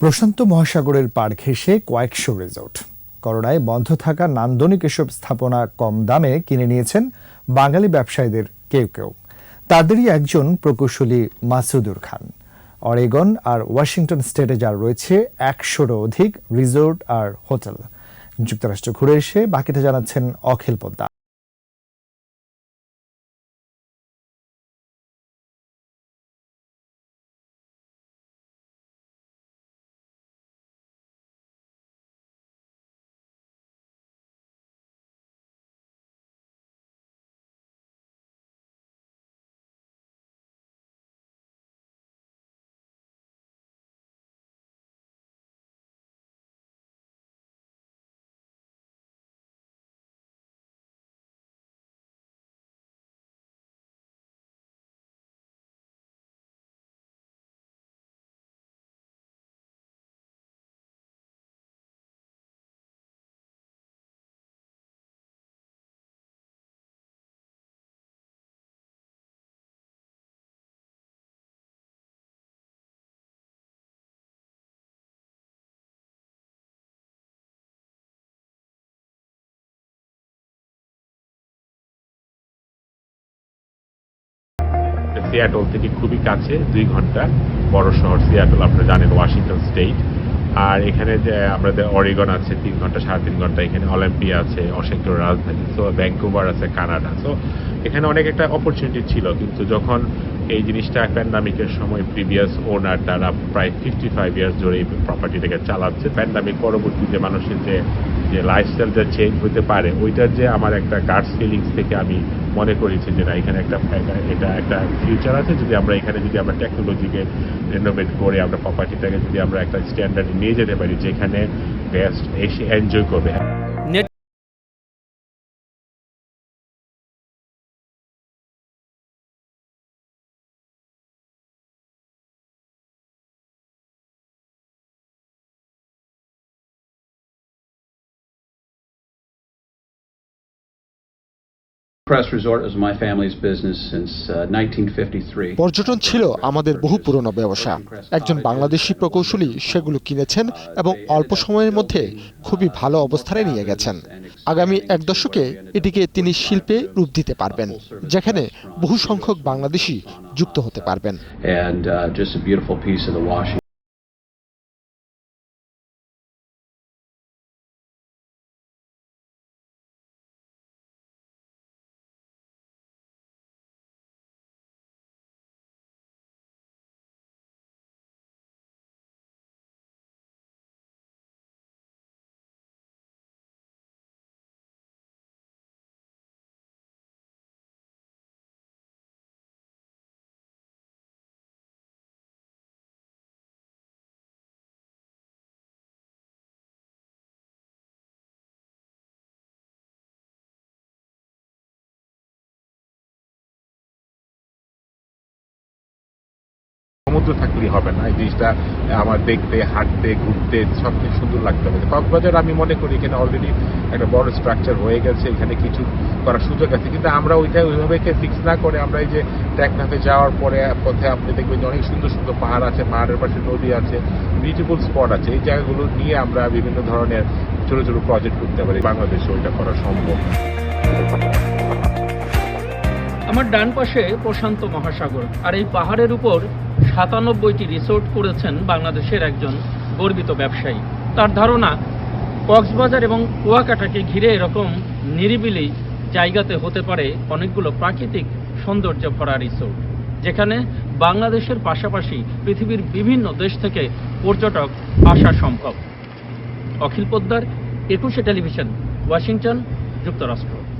প্রশান্ত মহাসাগরের পাড় ঘেঁষে কয়েকশো রিসোর্ট। করোনায় বন্ধ থাকা নান্দনিক এসব স্থাপনা কম দামে কিনে নিয়েছেন বাঙালি ব্যবসায়ীদের কেউ কেউ। তাদেরই একজন প্রকৌশলী মাসুদুর খান। অরেগন আর ওয়াশিংটন স্টেটে যার রয়েছে, একশোরও অধিক রিসোর্ট আর হোটেল। যুক্তরাষ্ট্র ঘুরে এসে বাকিটা জানাচ্ছেন অখিল পোদ্দার। সিয়াটল থেকে খুবই কাছে, দুই ঘণ্টা। বড় শহর সিয়াটল, আপনারা জানেন ওয়াশিংটন স্টেট। আর এখানে যে আমাদের অরিগন আছে, তিন ঘণ্টা, সাড়ে তিন ঘণ্টা। এখানে অলিম্পিয়া আছে অশেক্টর রাজধানী। সো ভ্যাঙ্কুভার আছে, কানাডা। সো এখানে অনেক একটা অপরচুনিটি ছিল। কিন্তু যখন এই জিনিসটা প্যান্ডামিকের সময় প্রিভিয়াস ওনার তারা প্রায় ফিফটি ফাইভ ইয়ার্স ধরে এই প্রপার্টিটাকে চালাচ্ছে প্যান্ডামিক পরবর্তী যে মানুষের যে যে লাইফস্টাইলটা চেঞ্জ হতে পারে, ওইটার যে আমার একটা গার্ডস ফিলিংস থেকে আমি মনে করেছি যে না, এখানে একটা এটা একটা ফিউচার আছে। যদি আমরা এখানে যদি আমরা টেকনোলজিকে রেনোভেট করে আমরা প্রপার্টিটাকে যদি আমরা একটা স্ট্যান্ডার্ড নিয়ে যেতে পারি, যেখানে বেস্ট এসে এনজয় করবে। পর্যটন ছিল আমাদের বহু পুরনো ব্যবসা। একজন বাংলাদেশি প্রকৌশলী সেগুলো কিনেছেন এবং অল্প সময়ের মধ্যে খুবই ভালো অবস্থানে নিয়ে গেছেন। আগামী এক দশকে এটিকে তিনি শিল্পে রূপ দিতে পারবেন যেখানে বহু সংখ্যক বাংলাদেশি যুক্ত হতে পারবেন। সমুদ্র থাকলেই হবে না। এই জিনিসটা, আমার দেখতে, হাঁটতে, ঘুরতে সব কিছু সুন্দর লাগতে হবে। কক্সবাজার আমি মনে করি এখানে অলরেডি একটা বড় স্ট্রাকচার হয়ে গেছে, এখানে কিছু করার সুযোগ আছে। কিন্তু আমরা ওইটা ওইভাবে ফিক্স না করে আমরা এই যে টেকনাফে যাওয়ার পরে পথে আপনি দেখবেন যে অনেক সুন্দর সুন্দর পাহাড় আছে পাহাড়ের পাশে নদী আছে বিউটিফুল স্পট আছে। এই জায়গাগুলো নিয়ে আমরা বিভিন্ন ধরনের ছোট ছোট প্রজেক্ট করতে পারি। বাংলাদেশে ওইটা করা সম্ভব। আমার ডান পাশে প্রশান্ত মহাসাগর, আর এই পাহাড়ের উপর সাতানব্বইটি রিসোর্ট করেছেন বাংলাদেশের একজন গর্বিত ব্যবসায়ী। তার ধারণা, কক্সবাজার এবং কুয়াকাটাকে ঘিরে এরকম নিরিবিলি জায়গাতে হতে পারে অনেকগুলো প্রাকৃতিক সৌন্দর্য ভরা রিসোর্ট, যেখানে বাংলাদেশের পাশাপাশি পৃথিবীর বিভিন্ন দেশ থেকে পর্যটক আসা সম্ভব। অখিল পোদ্দার, একুশে টেলিভিশন, ওয়াশিংটন, যুক্তরাষ্ট্র।